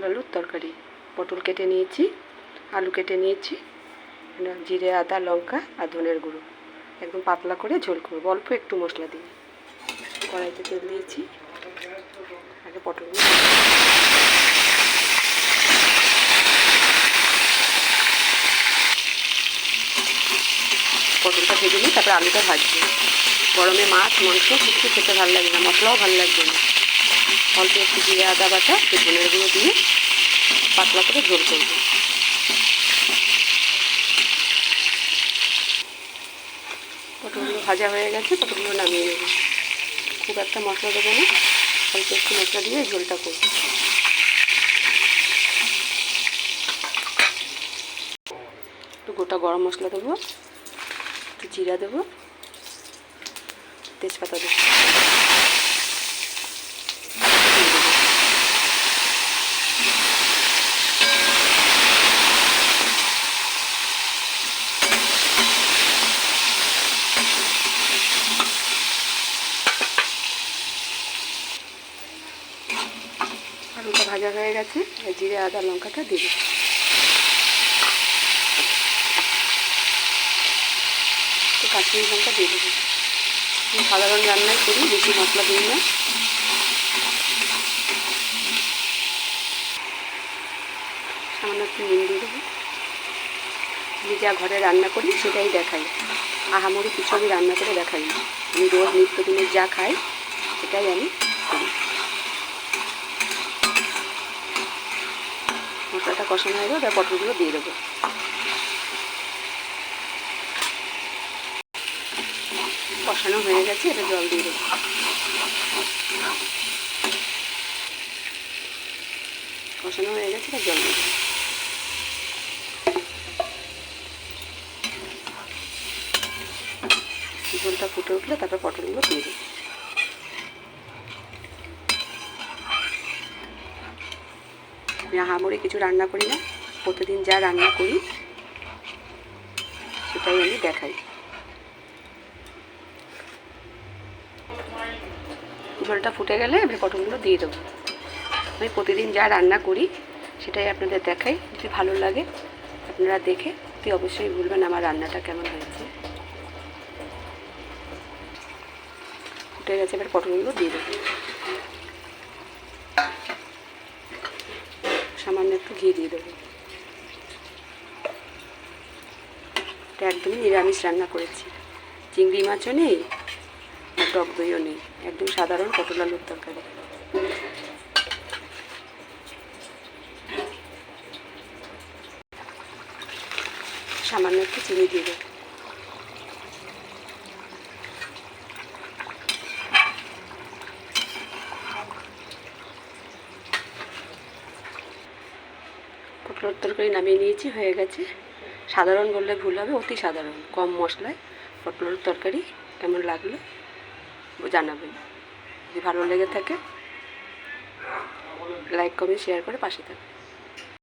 পটল আলুর তরকারি। পটল কেটে নিয়েছি, আলু কেটে নিয়েছি, জিরে, আদা, লঙ্কা আর ধনের গুঁড়ো। একদম পাতলা করে ঝোল করব, অল্প একটু মশলা দিয়ে। কড়াইতে তেল দিয়েছি, আগে পটলগুলো পটলটা ভেজে নিই তারপরে আলুটা ভাজবো। গরমে মাছ, মাংস, কিছু খেতে ভালো লাগবে না, মশলাও ভালো লাগবে না। অল্প একটু জিরে আদা বাটা ধনের গুঁড়ো দিয়ে পাতলা করে ঝোল করব। পটলগুলো ভাজা হয়ে গেছে পটলগুলো নামিয়ে নেব। খুব একটা মশলা দেবো না, অল্প একটু মশলা দিয়ে ঝোলটা করব। একটু গোটা গরম মশলা দেবো, একটু জিরা দেবো, তেজপাতা দেবো। আলুটা ভাজা হয়ে গেছে জিরে, আদা, লঙ্কাটা দেবো একটু কাশ্মীরি লঙ্কা দিয়ে দেবো সাধারণ রান্নাই করি, বেশি মশলা দিই না। সামান্য একটু নুন দিয়ে দেবো। আমি যা ঘরে রান্না করি, সেটাই দেখাই। আহামরি কিছু আমি রান্না করে দেখাই আমি রোজ নিত্যদিনের যা খাই, সেটাই আমি মশলাটা কষানো হয়ে যাবে পটলগুলো দিয়ে দেবো। কষানো হয়ে গেছে এটা জল দিয়ে দেবো। কষানো হয়ে গেছে এটা জল দিয়ে দেবো। ঝোলটা ফুটে উঠলে তারপর পটলগুলো দিয়ে দেবো। আহামরি কিছু রান্না করি না। প্রতিদিন যা রান্না করি, সেটাই আমি দেখাই। ঝোলটা ফুটে গেলে আমি পটলগুলো দিয়ে দেবো। আমি প্রতিদিন যা রান্না করি, সেটাই আপনাদের দেখাই। যদি ভালো লাগে, আপনারা দেখে তুই অবশ্যই বলবেন আমার রান্নাটা কেমন হয়েছে। ফুটে গেছে, এবার পটলগুলো দিয়ে দেবো। সামান্য একটু ঘি দিয়ে দেবো। এটা একদমই নিরামিষ রান্না করেছি। চিংড়ি মাছও নেই আর টক দইও নেই। একদম সাধারণ পটল আলুর তরকারি। সামান্য একটু চিনি দিয়ে দেবো। পটলের তরকারি নামিয়ে নিয়েছি, হয়ে গেছে। সাধারণ বললে ভুল হবে, অতি সাধারণ। কম মশলায় পটলের তরকারি কেমন লাগল জানাবেন। যদি ভালো লেগে থাকে লাইক কমেন্ট শেয়ার করে পাশে থাকবেন।